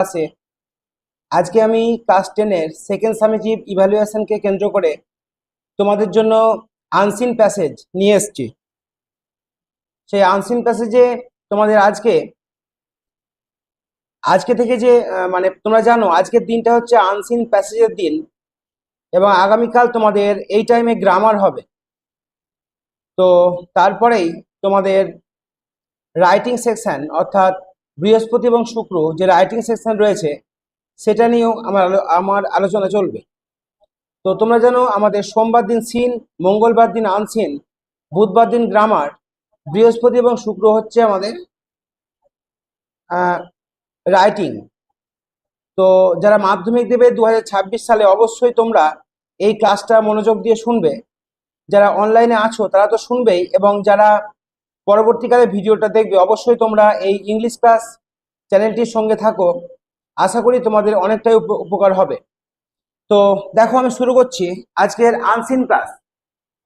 ক্লাসে আজকে আমি ক্লাস টেনের সেকেন্ড সামেটিভ ইভ্যালুয়েশনকে কেন্দ্র করে তোমাদের জন্য আনসিন প্যাসেজ নিয়ে এসেছি। সেই আনসিন প্যাসেজে তোমাদের আজকে আজকে থেকে যে মানে তোমরা জানো আজকের দিনটা হচ্ছে আনসিন প্যাসেজের দিন এবং আগামীকাল তোমাদের এই টাইমে গ্রামার হবে। তো তারপরেই তোমাদের রাইটিং সেকশন অর্থাৎ বৃহস্পতি এবং শুক্র যে রাইটিং সেকশন রয়েছে, সেটা নিয়েও আমার আমার আলোচনা চলবে। তো তোমরা জানো, আমাদের সোমবার দিন সিন মঙ্গলবার দিন আনসিন বুধবার দিন গ্রামার বৃহস্পতি এবং শুক্র হচ্ছে আমাদের রাইটিং তো যারা মাধ্যমিক দেবে দু হাজার ছাব্বিশ সালে অবশ্যই তোমরা এই ক্লাসটা মনোযোগ দিয়ে শুনবে। যারা অনলাইনে আছো তারা তো শুনবেই এবং যারা পরবর্তীকালে ভিডিওটা দেখবে। অবশ্যই তোমরা এই ইংলিশ ক্লাস চ্যানেলটির সঙ্গে থাকো। আশা করি তোমাদের অনেকটাই উপ- উপকার হবে। তো দেখো, আমি শুরু করছি আজকের আনসিন ক্লাস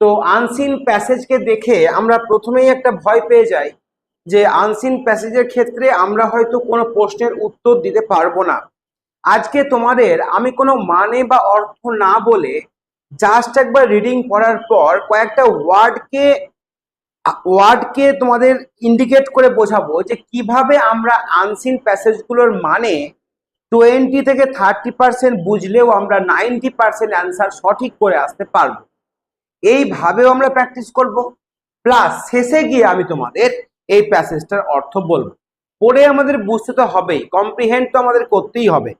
তো আনসিন প্যাসেজকে দেখে আমরা প্রথমেই একটা ভয় পেয়ে যাই যে আনসিন প্যাসেজের ক্ষেত্রে আমরা হয়তো কোনো প্রশ্নের উত্তর দিতে পারব না। আজকে তোমাদের আমি কোনো মানে বা অর্থ না বলে জাস্ট একবার রিডিং পড়ার পর কয়েকটা ওয়ার্ডকে ওয়ার্ডকে তোমাদের ইন্ডিকেট করে বোঝাবো যে কীভাবে আমরা আনসিন প্যাসেজগুলোর মানে টোয়েন্টি থেকে থার্টি পার্সেন্ট বুঝলেও আমরা নাইনটি পার্সেন্ট অ্যান্সার সঠিক করে আসতে পারব। এইভাবেও আমরা প্র্যাকটিস করব। প্লাস শেষে গিয়ে আমি তোমাদের এই প্যাসেজটার অর্থ বলব। পড়ে আমাদের বুঝতে তো হবেই কম্প্রিহেন্ড তো আমাদের করতেই হবে।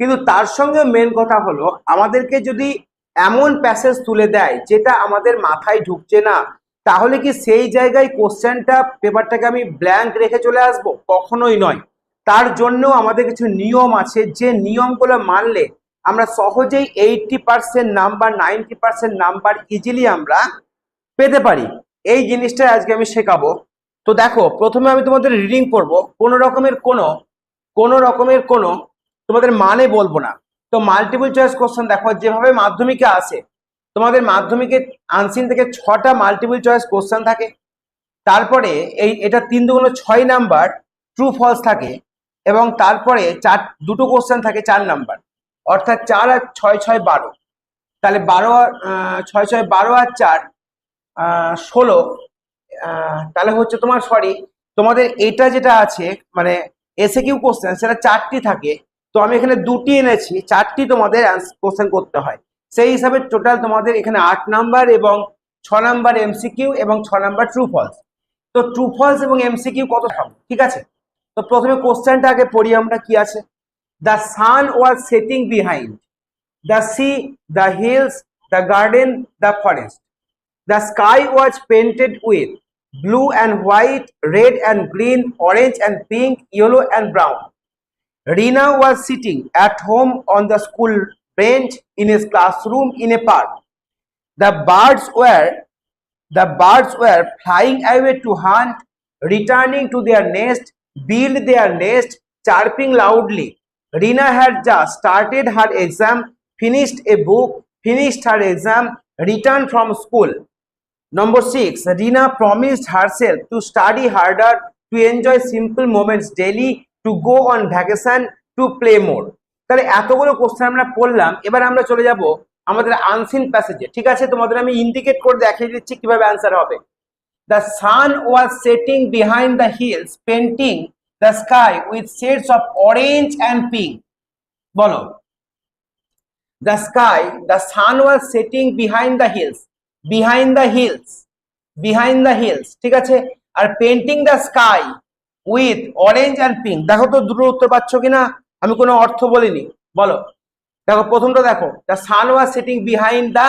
কিন্তু তার সঙ্গে মেন কথা হলো, আমাদেরকে যদি এমন প্যাসেজ তুলে দেয় যেটা আমাদের মাথায় ঢুকছে না তাহলে কি সেই জায়গায় কোশ্চেনটা, পেপারটাকে আমি ব্ল্যাঙ্ক রেখে চলে আসব? কখনোই নয়। তার জন্য আমাদের কিছু নিয়ম আছে, যে নিয়মগুলো মানলে আমরা সহজেই eighty percent number ninety percent number easily আমরা পেতে পারি। এই জিনিসটা আজকে আমি শেখাবো। তো দেখো, প্রথমে আমি তোমাদের রিডিং করব। কোনো রকমের কোনো কোনো রকমের কোনো তোমাদের মানে বলব না। তো মাল্টিপল চয়েস কোশ্চেন দেখো, যেভাবে মাধ্যমিকে আসে তোমাদের মাধ্যমিকে আনসিন থেকে ছটা মাল্টিপল চয়েস কোশ্চেন থাকে। তারপরে এই, এটা তিন দুগুণ ছয় নাম্বার ট্রু ফলস থাকে এবং তারপরে চার, দুটো কোশ্চেন থাকে চার নাম্বার অর্থাৎ চার আর ছয় ছয়, বারো। তাহলে বারো আর ছয় ছয়, বারো আর চার ষোলো তাহলে হচ্ছে তোমার সরি তোমাদের এটা যেটা আছে মানে এসে কিউ কোশ্চেন সেটা চারটি থাকে। তো আমি এখানে দুটি এনেছি, চারটি তোমাদের কোশ্চেন করতে হয়। সেই হিসাবে টোটাল তোমাদের এখানে আট নাম্বার এবং ছ নাম্বার এমসিকিউ এবং ছ নাম্বার ট্রু ফলস তো ট্রু ফলস এবং এমসিকিউ কত হবে ঠিক আছে? তো প্রথমে কোশ্চেনটা আগে পড়ি আমরা কি আছে? The sun was setting behind the sea the hills the garden the forest the sky was painted with blue and white red and green orange and pink yellow and brown Rina was sitting at home on the school bench in his classroom in a park. The birds were the birds were flying away to hunt, returning to their nest, build their nest, chirping loudly. Rina had just started her exam, finished a book, finished her exam, returned from school. Number six, Rina promised herself to study harder, to enjoy simple moments daily, to go on vacation, to play more. তাহলে এতগুলো question আমরা পড়লাম, এবার আমরা চলে যাব আমাদের unseen প্যাসেজে ঠিক আছে? তোমাদের আমি ইন্ডিকেট করে দেখিয়ে দিচ্ছি কীভাবে অ্যান্সার হবে। The sun was setting behind the hills painting the sky with shades of orange and pink বলো। The sky the sun was setting behind the hills behind the hills behind the hills ঠিক আছে? আর painting the sky with orange and pink দেখো তো দুটো উত্তর পাচ্ছ কিনা? আমি কোনো অর্থ বলিনি, বলো। দেখো, প্রথমটা দেখো। The sun was sitting behind the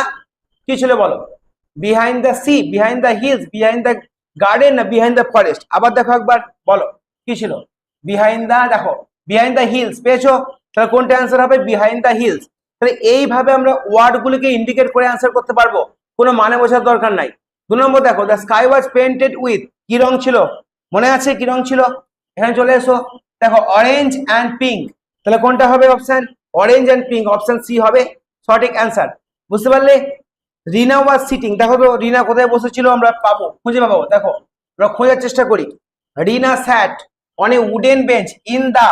কি ছিল বলো? Behind the sea behind the hills behind the garden না বিহাইন্ড দ্য ফরেস্ট আবার দেখো একবার, বলো, কি ছিল? বিহাইন্ড দ্য দেখো বিহাইন্ড দ্য হিলস পেয়েছ? তাহলে কোনটা অ্যান্সার হবে? বিহাইন্ড দ্য হিলস তাহলে এইভাবে আমরা ওয়ার্ডগুলিকে ইন্ডিকেট করে অ্যান্সার করতে পারব। কোনো মানে বোঝার দরকার নাই। দু নম্বর দেখো the sky was painted with কি রং ছিল? মনে আছে কি রং ছিল? এখানে চলে এসো। দেখো অরেঞ্জ অ্যান্ড পিঙ্ক তাহলে কোনটা হবে option orange and pink option C হবে সঠিক অ্যান্সার বুঝতে পারলে? রিনা ওয়াজ সিটিং দেখো তো রিনা কোথায় বসেছিল আমরা পাবো, খুঁজে পাবো, দেখো, আমরা খোঁজার চেষ্টা করি। Rina sat on a wooden bench in the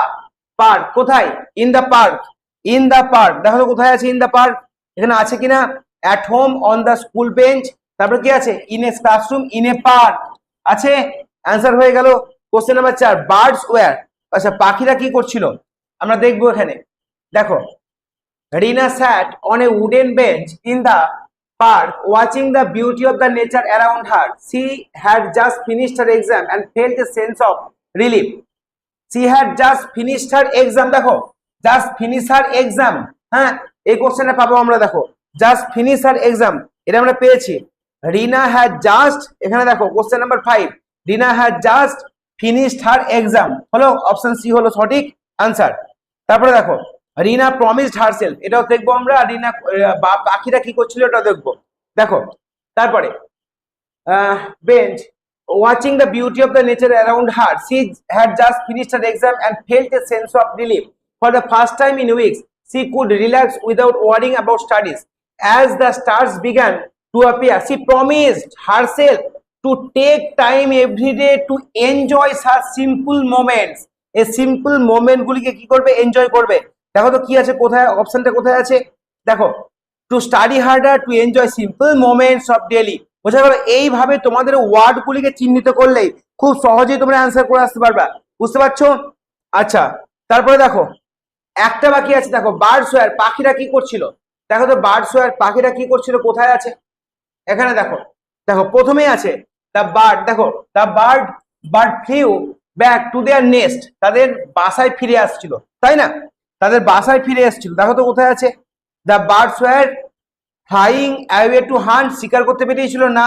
park কোথায়? In the park in the park দেখো তো কোথায় আছে ইন দ্য পার্ক এখানে আছে কিনা? At home on the school bench তারপর কি আছে? In a classroom in a park আছে? অ্যান্সার হয়ে গেল কোশ্চেন নাম্বার চার বার্ডস ওয়্যার আচ্ছা পাখিরা কি করছিল? আমরা দেখব এখানে। দেখো, Rina sat on a wooden bench in the park watching the beauty of the nature around her she had just finished her exam and fell the sense of relief she had just finished her exam দেখো just finish her exam হ্যাঁ? এই কোশ্চেনে পাবো আমরা, দেখো just finish her exam এটা আমরা পেয়েছি। রিনা হ্যাড জাস্ট এখানে দেখো question number five Rina had just finished her exam হলো? অপশন সি হলো সঠিক আনসার তারপরে দেখো, রিনা প্রমিসড হারসেলফ এটাও দেখব আমরা, রিনা পাখিরা কি করছিল এটাও দেখব। দেখো, তারপরে bench watching the beauty of the nature around her she had just finished her exam and felt a sense of relief for the first time in weeks she could relax without worrying about studies as the stars began to appear she promised herself to take time every day to enjoy such simple moments. এই simple moment গুলিকে কি করবে? Enjoy করবে। দেখো তো কি আছে কোথায়? অপশনটা কোথায় আছে? দেখো to study harder to enjoy simple moments of daily বোঝা গেল এইভাবে তোমাদের ওয়ার্ড গুলিকে চিহ্নিত করলেই খুব সহজেই তোমরা অ্যান্সার করে আসতে পারবা। বুঝতে পারছ? আচ্ছা তারপরে দেখো, একটা বাকি আছে। দেখো বার্ড সোয়ার পাখিরা কি করছিল? দেখো তো বার্ড সোয়ার পাখিরা কি করছিল? কোথায় আছে? এখানে দেখো। দেখো, প্রথমেই আছে দ্য বার্ড দেখো the bird bird flew back to their nest তাদের বাসায় ফিরে আসছিল, তাই না? তাদের বাসায় ফিরে এসেছিল দেখো তো কোথায় আছে? The birds were flying away to hunt শিকার করতে পেরিয়েছিল না?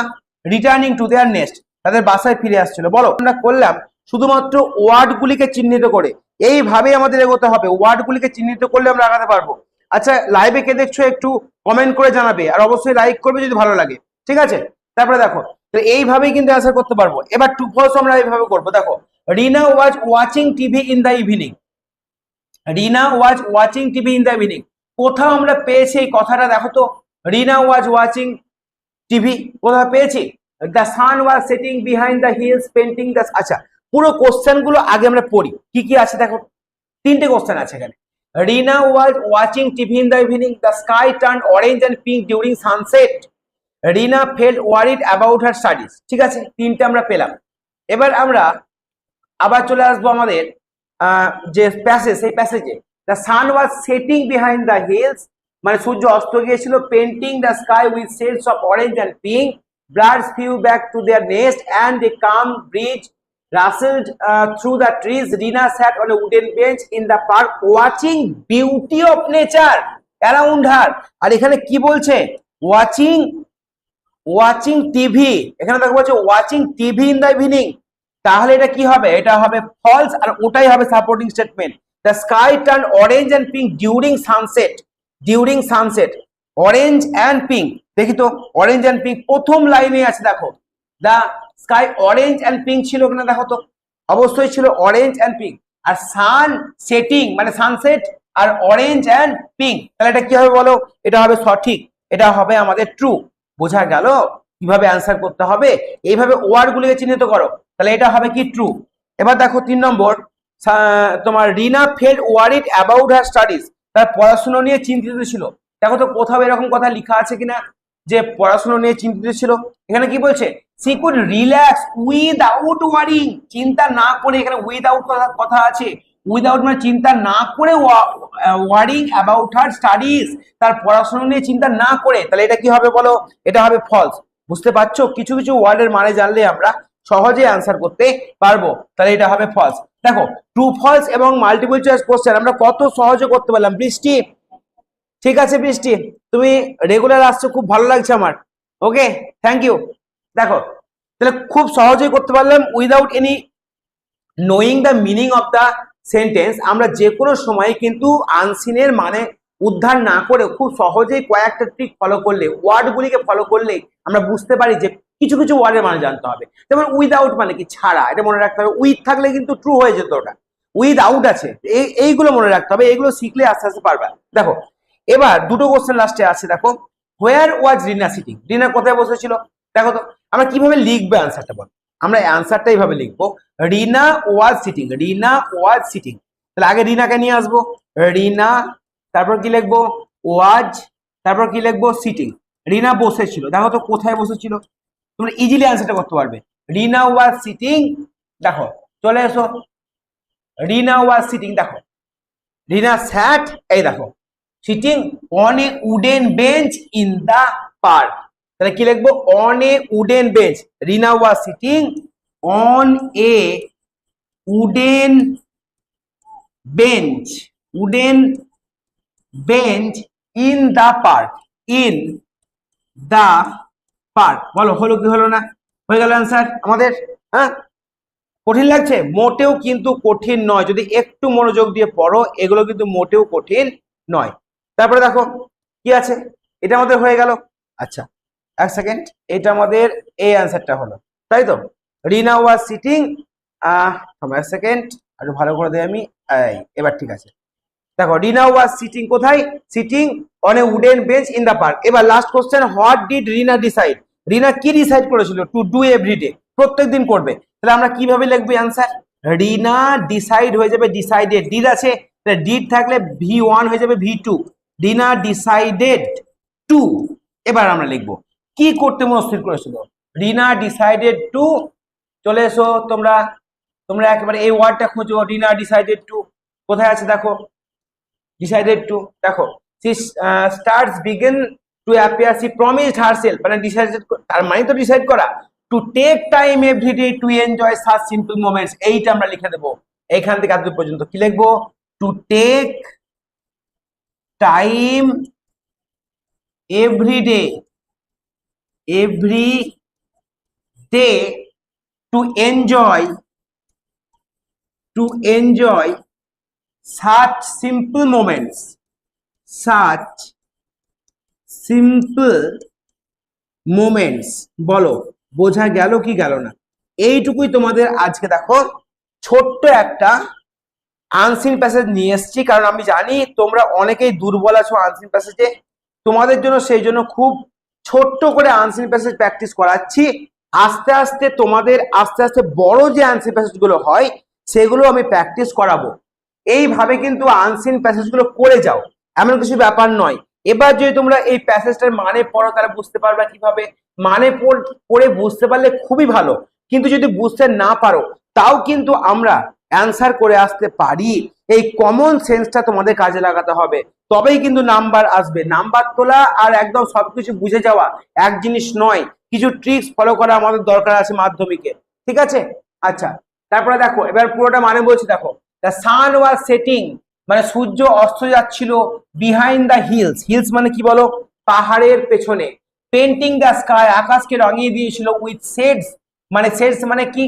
রিটার্নিং টু দেয়ার নেস্ট তাদের বাসায় ফিরে আসছিল। বলো, আমরা করলাম শুধুমাত্র ওয়ার্ডগুলিকে চিহ্নিত করে। এইভাবে আমাদের এগোতে হবে। ওয়ার্ডগুলিকে চিহ্নিত করলে আমরা আগাতে পারব। আচ্ছা লাইভে কে দেখছ একটু কমেন্ট করে জানাবে। আর অবশ্যই লাইক করবে যদি ভালো লাগে। ঠিক আছে? তারপরে দেখো, তো এইভাবেই কিন্তু অ্যান্সার করতে পারব। এবার টু ফলস আমরা এইভাবে করব। দেখো Rina was watching TV in the evening Rina was watching TV in the evening কোথাও আমরা পেয়েছি এই কথাটা, দেখো তো রিনা ওয়াজ ওয়াচিং টিভি কোথাও পেয়েছি? The sun was setting behind the hills painting the আচ্ছা পুরো কোশ্চেনগুলো আগে আমরা পড়ি। কি কি আছে দেখো? তিনটে কোশ্চেন আছে এখানে। Rina was watching TV in the evening the sky turn orange and pink during sunset Rina fell worried about her studies ঠিক আছে, তিনটে আমরা পেলাম। এবার আমরা আবার চলে আসব আমাদের যে প্যাসেজ সেই প্যাসেজে the sun was setting behind the hills মানে সূর্য অস্ত গিয়েছিল painting the sky with shades of orange and pink birds flew back to their nest and a calm breeze uh, through the trees. Rina sat on a wooden bench in the park watching beauty of nature around her. আর এখানে কি বলছে watching watching TV এখানে দেখো বলছে watching TV in the evening তাহলে এটা কি হবে? এটা হবে ফলস আর ওটাই হবে supporting statement the sky turn orange and pink during sunset during sunset orange and pink দেখি তো অরেঞ্জ অ্যান্ড পিঙ্ক প্রথম লাইনে আছে, দেখো। The sky orange and pink ছিল কিনা দেখো তো? অবশ্যই ছিল অরেঞ্জ অ্যান্ড পিঙ্ক আর সান সেটিং মানে সানসেট আর অরেঞ্জ অ্যান্ড পিঙ্ক তাহলে এটা কি হবে বলো? এটা হবে সঠিক। এটা হবে আমাদের ট্রু বোঝা গেল? কীভাবে অ্যান্সার করতে হবে? এইভাবে ওয়ার্ড গুলিকে চিহ্নিত করো। তাহলে এটা হবে কি ট্রু এবার দেখো তিন নম্বর তোমার Rina fell worried about her studies তার পড়াশুনো নিয়ে চিন্তিত ছিল। দেখো তো কোথাও এরকম কথা লেখা আছে কিনা? যে পড়াশুনো নিয়ে চিন্তিত ছিল। এখানে কি বলছে? She could relax without worrying চিন্তা না করে এখানে উইদাউট কথা আছে। উইদাউট মানে চিন্তা না করে ওয়ারিং অ্যাবাউট হার স্টাডিজ তার পড়াশোনা নিয়ে চিন্তা না করে। তাহলে এটা কি হবে বলো? এটা হবে ফলস বুঝতে পারছ? কিছু কিছু ওয়ার্ডের মানে জানলে আমরা সহজে অ্যান্সার করতে পারব। তাহলে এটা হবে ফলস দেখো ট্রু ফলস এবং মাল্টিপল চয়েস কোশ্চেন আমরা কত সহজে করতে পারলাম? বৃষ্টি। ঠিক আছে, বৃষ্টি? তুমি রেগুলার আসছো, খুব ভালো লাগছে আমার। ওকে থ্যাংক ইউ দেখো, তাহলে খুব সহজেই করতে পারলাম without any knowing the meaning of the sentence আমরা যে কোনো সময় কিন্তু আনসিনের মানে উদ্ধার না করে খুব সহজেই কয়েকটা ট্রিক ফলো করলে ওয়ার্ডগুলিকে ফলো করলে আমরা বুঝতে পারি যে কিছু কিছু ওয়ার্ডের মানে জানতে হবে। যেমন উইদাউট মানে কি ছাড়া, এটা মনে রাখতে হবে। উইথ থাকলে কিন্তু ট্রু হয়ে যেত ওটা। উইথ আউট আছে। এই এইগুলো মনে রাখতে হবে। এইগুলো শিখলে আস্তে আস্তে পারবে। দেখো, এবার দুটো কোশ্চেন লাস্টে আছে। দেখো where was Rina sitting Rina কোথায় বসেছিল? দেখো তো, আমরা কীভাবে লিখব অ্যান্সারটা বল? আমরা অ্যান্সারটা এইভাবে লিখব। Rina was sitting Rina was sitting তাহলে আগে রিনাকে নিয়ে আসব। রিনা তারপর কি লিখব? ওয়াজ, তারপর কি লিখব? সিটিং রিনা বসেছিল দেখো তো কোথায় বসেছিল তোমরা ইজিলি অ্যান্সারটা করতে পারবে। রিনা ওয়াজ সিটিং দেখো, চলে এসো। রিনা ওয়াজ সিটিং দেখো। রিনা স্যাট এই দেখো। Sitting on a wooden bench in the park তাহলে কি লিখব? On a wooden bench Rina was sitting on a wooden bench wooden bench in the park in the park বলো, হলো কি হলো না? হয়ে গেল অ্যান্সার আমাদের হ্যাঁ? কঠিন লাগছে? মোটেও কিন্তু কঠিন নয়। যদি একটু মনোযোগ দিয়ে পড়ো, এগুলো কিন্তু মোটেও কঠিন নয়। তারপরে দেখো, কি আছে? এটা আমাদের হয়ে গেল। আচ্ছা এক সেকেন্ড এটা আমাদের এই অ্যান্সারটা হলো। তাই তো? রিনা ওয়াজ সিটিং এক সেকেন্ড একটু ভালো করে দেয় আমি। এবার ঠিক আছে। দেখো রিনা ওয়াজ সিটিং কোথায়? Sitting on a wooden bench in the park এবার last question what did Rina decide Rina কি ডিসাইড করেছিল? টু ডু এভরিডে প্রত্যেক দিন করবে। তাহলে আমরা কীভাবে লিখব অ্যান্সার রিনা ডিসাইড হয়ে যাবে ডিসাইডেড ডিড আছে? ডিড থাকলে ভি ওয়ান হয়ে যাবে V two Rina decided to এবার আমরা লিখব, কি করতে মনস্থির করেছিল? রিনা ডিসাইডেড টু চলে এসো তোমরা তোমরা একেবারে এই ওয়ার্ডটা খোঁজো। রিনা ডিসাইডেড টু কোথায় আছে দেখো? ডিসাইডেড টু দেখো she starts begin to appear she promised herself মানে ডিসাইডেড তার মানে তো ডিসাইড করা to take time every day to enjoy such simple moments এইটা আমরা লিখে দেবো। এইখান থেকে এত পর্যন্ত কি লিখব? To take time every day every day to enjoy to enjoy such simple moments. Such simple moments. বলো, বোঝা গেল কি গেল না? এইটুকুই তোমাদের আজকে দেখো, ছোট্ট একটা আনসিন প্যাসেজ নিয়ে এসেছি, কারণ আমি জানি তোমরা অনেকেই দুর্বল আছো আনসিন প্যাসেজে তোমাদের জন্য সেই জন্য খুব ছোট্ট করে আনসিন প্যাসেজ প্র্যাকটিস করাচ্ছি। আস্তে আস্তে তোমাদের, আস্তে আস্তে বড় যে আনসিন প্যাসেজগুলো হয়, সেগুলো আমি প্র্যাকটিস করাবো। এইভাবে কিন্তু আনসিন প্যাসেজগুলো করে যাও। এমন কিছু ব্যাপার নয়। এবার যদি তোমরা এই প্যাসেজটার মানে পড়ো, তাহলে বুঝতে পারবে কীভাবে মানে পড়- বুঝতে পারলে খুবই ভালো। কিন্তু যদি বুঝতে না পারো, তাও কিন্তু আমরা অ্যান্সার করে আসতে পারি। এই কমন সেন্সটা তোমাদের কাজে লাগাতে হবে। তবেই কিন্তু নাম্বার আসবে। নাম্বার তোলা আর একদম সবকিছু বুঝে যাওয়া এক জিনিস নয়। কিছু ট্রিক্স ফলো করা আমাদের দরকার আছে মাধ্যমিকে। ঠিক আছে? আচ্ছা তারপরে দেখো, এবার পুরোটা মানে বলছি, দেখো। দ্য সান ওয়াজ সেটিং মানে সূর্য অস্ত যাচ্ছিল বিহাইন্ড দ্য হিলস হিলস মানে কি বলো? পাহাড়ের পেছনে। পেন্টিং দ্য স্কাই আকাশকে রঙিয়ে দিয়েছিল উইথ শেডস মানে শেডস মানে কি?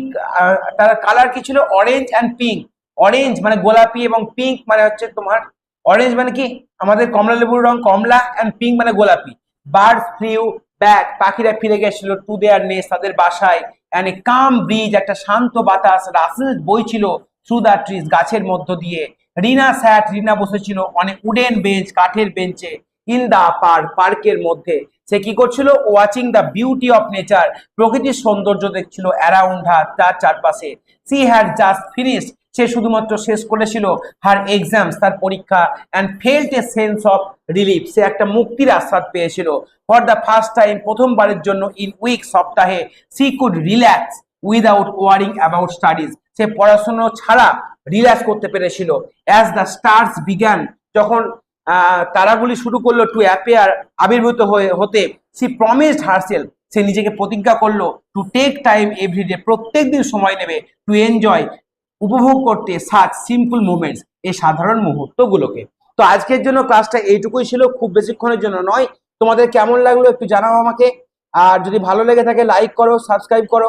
তার কালার কি ছিল? অরেঞ্জ অ্যান্ড পিঙ্ক অরেঞ্জ মানে গোলাপি এবং পিঙ্ক মানে হচ্ছে তোমার অরেঞ্জ মানে কি? আমাদের কমলা লেবুর রং কমলা অ্যান্ড পিঙ্ক মানে গোলাপি। বার্ড ফ্লিউ ব্যাক পাখিরা ফিরে গেছিল টু দেয়ার নেস তাদের বাসায়। অ্যান্ড এ কাম ব্রিজ একটা শান্ত বাতাস, রাসেল বইছিল থ্রু দ্য ট্রিজ গাছের মধ্য দিয়ে। রিনা স্যাট রিনা বসেছিল অনেক উডেন বেঞ্চ, কাঠের বেঞ্চে ইন দা পার্ক পার্কের মধ্যে। সে কি করছিল? Watching the beauty of nature প্রকৃতির সৌন্দর্য দেখছিল অ্যারাউন্ড হার তার চারপাশে। সি হ্যাড জাস্ট ফিনিশড সে শুধুমাত্র শেষ করেছিল হার এক্সামস তার পরীক্ষা and felt a sense of relief সে একটা মুক্তির আস্বাদ পেয়েছিল। ফর দ্য ফার্স্ট টাইম প্রথমবারের জন্য ইন উইক সপ্তাহে she could relax without worrying about studies সে পড়াশোনা ছাড়া রিল্যাক্স করতে পেরেছিল। অ্যাজ দ্য স্টার্স বিজ্ঞান যখন তারাগুলি শুরু করল টু অ্যাপেয়ার আবির্ভূত হয়ে, হতে সি প্রমিসড হারসেল সে নিজেকে প্রতিজ্ঞা করল টু টেক টাইম এভরিডে প্রত্যেক দিন সময় নেবে টু এনজয় উপভোগ করতে সাচ সিম্পল মুভমেন্টস এই সাধারণ মুহূর্তগুলোকে। তো আজকের জন্য ক্লাসটা এইটুকুই ছিল, খুব বেশিক্ষণের জন্য নয়। তোমাদের কেমন লাগল একটু জানাও আমাকে। আর যদি ভালো লেগে থাকে লাইক করো সাবস্ক্রাইব করো।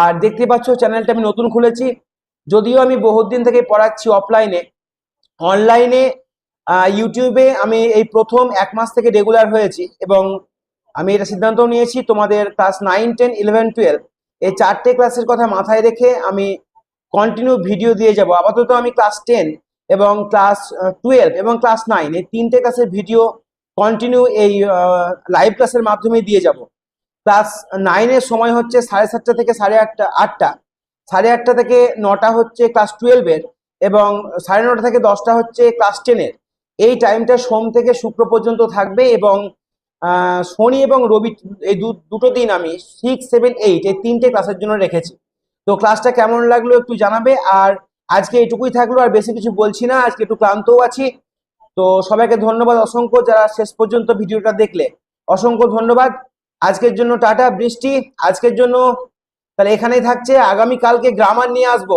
আর দেখতে পাচ্ছ চ্যানেলটা আমি নতুন খুলেছি। যদিও আমি বহুত দিন থেকে পড়াচ্ছি অফলাইনে অনলাইনে ইউটিউবে আমি এই প্রথম এক মাস থেকে রেগুলার হয়েছি এবং আমি এটা সিদ্ধান্তও নিয়েছি তোমাদের class nine ten eleven twelve এই চারটে ক্লাসের কথা মাথায় রেখে আমি কন্টিনিউ ভিডিও দিয়ে যাব। আপাতত আমি ক্লাস টেন এবং ক্লাস টুয়েলভ এবং ক্লাস নাইন এই তিনটে ক্লাসের ভিডিও কন্টিনিউ এই লাইভ ক্লাসের মাধ্যমে দিয়ে যাব। ক্লাস নাইনের সময় হচ্ছে সাড়ে সাতটা থেকে সাড়ে আটটা আটটা। সাড়ে আটটা থেকে নটা হচ্ছে ক্লাস টুয়েলভের এবং সাড়ে নটা থেকে দশটা হচ্ছে ক্লাস টেনের এই টাইমটা সোম থেকে শুক্র পর্যন্ত থাকবে এবং শনি এবং রবি এই দুটো দিন আমি সিক্স সেভেন এইট এই তিনটে ক্লাসের জন্য রেখেছি। তো ক্লাসটা কেমন লাগল একটু জানাবে আর আজকে এইটুকুই থাকল আর বেশি কিছু বলছি না, আজকে একটু ক্লান্তও আছি। তো সবাইকে ধন্যবাদ অসংখ্য যারা শেষ পর্যন্ত ভিডিওটা দেখলে। অসংখ্য ধন্যবাদ। আজকের জন্য টাটা, বৃষ্টি, আজকের জন্য তাহলে এখানেই থাকছে। আগামী কালকে গ্রামার নিয়ে আসব।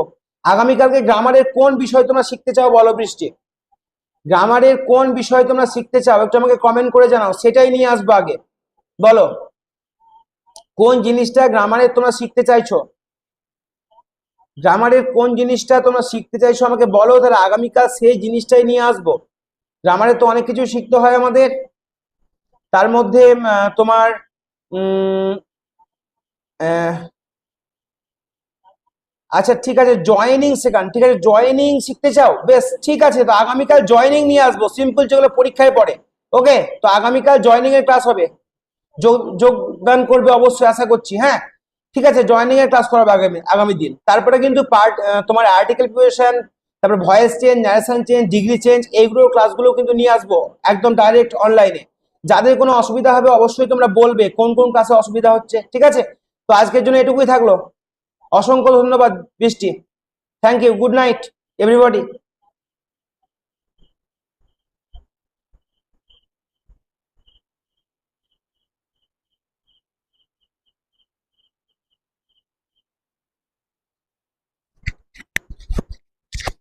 আগামীকালকে গ্রামারের কোন বিষয় তোমরা শিখতে চাও বলো বৃষ্টি। গ্রামারের কোন বিষয় তোমরা শিখতে চাও একটু আমাকে কমেন্ট করে জানাও, সেটাই নিয়ে আসব আগে। বলো, কোন জিনিসটা গ্রামারের তোমরা শিখতে চাইছো? গ্রামারের কোন জিনিসটা তোমরা শিখতে চাইছো আমাকে বলো, তাহলে আগামীকাল সেই জিনিসটাই নিয়ে আসব। গ্রামারে তো অনেক কিছু শিখতে হয় আমাদের। তার মধ্যে তোমার আচ্ছা ঠিক আছে জয়েনিং শেখান, ঠিক আছে জয়েনিং শিখতে চাও? বেশ, ঠিক আছে, তো আগামীকাল জয়েনিং নিয়ে আসব সিম্পল যেগুলো পরীক্ষায় পড়ে ওকে তো আগামীকাল জয়েনিং এর ক্লাস হবে, যোগ- যোগদান করবে অবশ্যই, আশা করছি হ্যাঁ? ঠিক আছে জয়েনিং এর ক্লাস করাবে আগামী আগামী দিন। তারপরে কিন্তু পার্ট তোমার আর্টিকেল প্রিপারেশন তারপর voice change narration change degree change এইগুলো ক্লাসগুলো কিন্তু নিয়ে আসব, একদম ডাইরেক্ট অনলাইনে যাদের কোনো অসুবিধা হবে অবশ্যই তোমরা বলবে কোন কোন ক্লাসে অসুবিধা হচ্ছে, ঠিক আছে? তো আজকের জন্য এটুকুই থাকল। অসংখ্য ধন্যবাদ, বৃষ্টি। Thank you good night everybody